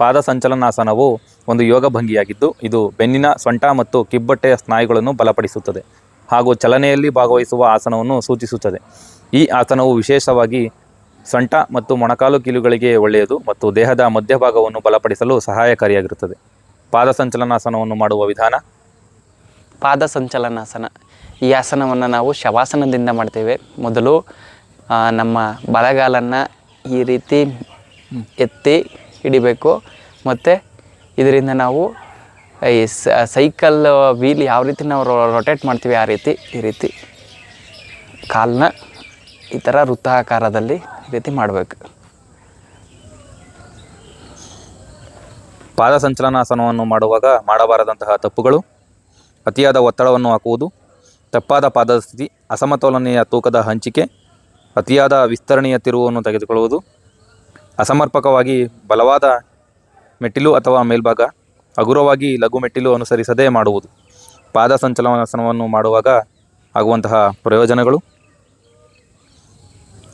ಪಾದ ಸಂಚಲನಾಸನವು ಒಂದು ಯೋಗ ಭಂಗಿಯಾಗಿದ್ದು ಇದು ಬೆನ್ನಿನ ಸೊಂಟ ಮತ್ತು ಕಿಬ್ಬಟ್ಟೆಯ ಸ್ನಾಯುಗಳನ್ನು ಬಲಪಡಿಸುತ್ತದೆ ಹಾಗೂ ಚಲನೆಯಲ್ಲಿ ಭಾಗವಹಿಸುವ ಆಸನವನ್ನು ಸೂಚಿಸುತ್ತದೆ. ಈ ಆಸನವು ವಿಶೇಷವಾಗಿ ಸೊಂಟ ಮತ್ತು ಮೊಣಕಾಲು ಕೀಲುಗಳಿಗೆ ಒಳ್ಳೆಯದು ಮತ್ತು ದೇಹದ ಮಧ್ಯಭಾಗವನ್ನು ಬಲಪಡಿಸಲು ಸಹಾಯಕಾರಿಯಾಗಿರುತ್ತದೆ. ಪಾದ ಸಂಚಲನಾಸನವನ್ನು ಮಾಡುವ ವಿಧಾನ? ಪಾದ ಸಂಚಲನಾಸನ ಈ ಆಸನವನ್ನು ನಾವು ಶವಾಸನದಿಂದ ಮಾಡ್ತೇವೆ. ಮೊದಲು ನಮ್ಮ ಬಲಗಾಲನ್ನು ಈ ರೀತಿ ಎತ್ತಿ ಹಿಡಿಬೇಕು. ಮತ್ತು ಇದರಿಂದ ನಾವು ಈ ಸೈಕಲ್ ವೀಲ್ ಯಾವ ರೀತಿ ನಾವು ರೊಟೇಟ್ ಮಾಡ್ತೀವಿ ಆ ರೀತಿ, ಈ ರೀತಿ ಕಾಲನ್ನ ಈ ಥರ ವೃತ್ತಾಕಾರದಲ್ಲಿ ಈ ರೀತಿ ಮಾಡಬೇಕು. ಪಾದ ಸಂಚಲನಾಸನವನ್ನು ಮಾಡುವಾಗ ಮಾಡಬಾರದಂತಹ ತಪ್ಪುಗಳು, ಅತಿಯಾದ ಒತ್ತಡವನ್ನು ಹಾಕುವುದು, ತಪ್ಪಾದ ಪಾದದ ಸ್ಥಿತಿ ಅಸಮತೋಲನೆಯ ತೂಕದ ಹಂಚಿಕೆ, ಅತಿಯಾದ ವಿಸ್ತರಣೆಯ ತಿರುವನ್ನು ತೆಗೆದುಕೊಳ್ಳುವುದು ಅಸಮರ್ಪಕವಾಗಿ ಬಲವಾದ ಮೆಟ್ಟಿಲು ಅಥವಾ ಮೇಲ್ಭಾಗ, ಹಗುರವಾಗಿ ಲಘು ಮೆಟ್ಟಿಲು ಅನುಸರಿಸದೇ ಮಾಡುವುದು. ಪಾದ ಸಂಚಲನಾಸನವನ್ನು ಮಾಡುವಾಗ ಆಗುವಂತಹ ಪ್ರಯೋಜನಗಳು.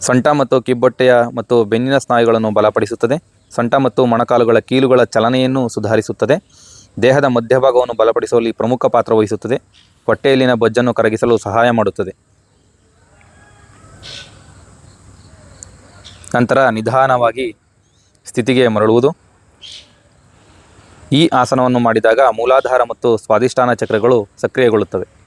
ಸೊಂಟ ಮತ್ತು ಕಿಬ್ಬೊಟ್ಟೆಯ ಮತ್ತು ಬೆನ್ನಿನ ಸ್ನಾಯುಗಳನ್ನು ಬಲಪಡಿಸುತ್ತದೆ. ಸೊಂಟ ಮತ್ತು ಮೊಣಕಾಲುಗಳ ಕೀಲುಗಳ ಚಲನೆಯನ್ನು ಸುಧಾರಿಸುತ್ತದೆ. ದೇಹದ ಮಧ್ಯಭಾಗವನ್ನು ಬಲಪಡಿಸುವಲ್ಲಿ ಪ್ರಮುಖ ಪಾತ್ರ ವಹಿಸುತ್ತದೆ. ಹೊಟ್ಟೆಯಲ್ಲಿನ ಬೊಜ್ಜನ್ನು ಕರಗಿಸಲು ಸಹಾಯ ಮಾಡುತ್ತದೆ. ನಂತರ ನಿಧಾನವಾಗಿ ಸ್ಥಿತಿಗೆ ಮರಳುವುದು. ಈ ಆಸನವನ್ನು ಮಾಡಿದಾಗ ಮೂಲಾಧಾರ ಮತ್ತು ಸ್ವಾದಿಷ್ಠಾನ ಚಕ್ರಗಳು ಸಕ್ರಿಯಗೊಳ್ಳುತ್ತವೆ.